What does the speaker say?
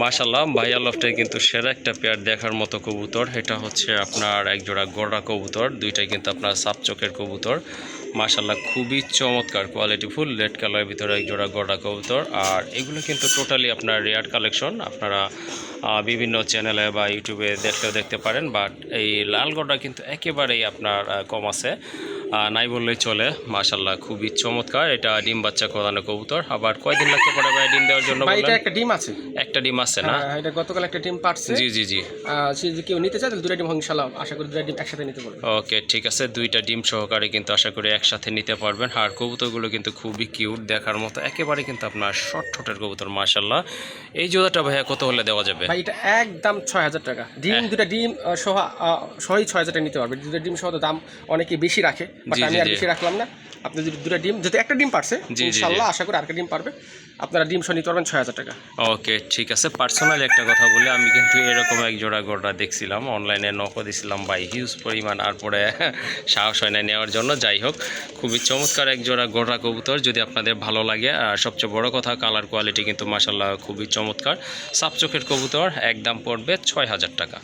মাশাল্লাহ ভাইয়া লফটে কিন্তু সেরা একটা পেয়ার দেখার মতো কবুতর। এটা হচ্ছে আপনার এক জোড়া গড়া কবুতর, দুইটাই কিন্তু আপনার সাপ চোখের কবুতর। মাশাল্লাহ খুবই চমৎকার কোয়ালিটি ফুল রেড কালারের ভিতরে এক জোড়া গড়া কবুতর। আর এগুলো কিন্তু টোটালি আপনার রেয়ার কালেকশন আপনারা বিভিন্ন চ্যানেলে বা ইউটিউবে দেখলেও দেখতে পারেন বাট এই লাল গড়া কিন্তু একেবারেই আপনার কম আছে। নাই বললেই চলে। মাশাল্লাহ খুবই চমৎকার। এটা ডিম বাচ্চা করানো কবুতর। আবার কয়দিন লাগতে পারে ভাই ডিম দেওয়ার জন্য ভাই এটা একটা ডিম আছে। একটা ডিম আছে না? হ্যাঁ, এটা গতকাল একটা ডিম পারছে জি জি জি। যদি কেউ নিতে চায় তাহলে দুটা ডিম ইনশাল্লাহ আশা করি দুটা ডিম একসাথে নিতে পারবে। ওকে ঠিক আছে। দুইটা ডিম সহকারে কিন্তু আশা করি একসাথে নিতে পারবেন। আর কবুতরগুলো কিন্তু খুবই কিউট দেখার মতো। একেবারে কিন্তু আপনার শর্ট ঠোঁটের কবুতর মাশাল্লাহ এই জোড়াটা ভাইয়া কত হলে দেওয়া যাবে? ভাই এটা একদম ছয় হাজার টাকা। ডিম দুটা ডিম সহ সহই ছয় হাজার টাকা নিতে পারবে। দুটা ডিম সহ তো দাম অনেকে বেশি রাখে। বাট আমি আর বেশি রাখলাম না। আপনি যদি দুটা ডিম যদি একটা ডিম পারছে। ইনশাল্লাহ আশা করি আরেকটা ডিম পারবে। আপনারা ডিম সহ নিতে পারবেন ছয় হাজার টাকা। ওকে ঠিক আছে। পার্সোনালি একটা কথা বলি আমি কিন্তু এরকম এক জোড়া গোড়া দেখছিলাম অনলাইনে নকো দিছিলাম বাই হিউজ পরিমাণ আর পরে সাহস হয় না নেওয়ার জন্য। যাই হোক খুবই চমৎকার এক জোড়া গোড়া কবুতর যদি আপনাদের ভালো লাগে। আর সবচেয়ে বড় কথা কালার কোয়ালিটি কিন্তু মাসাল্লাহ খুবই চমৎকার। সাপ চোখের কবুতর একদম পড়বে ছয় হাজার টাকা।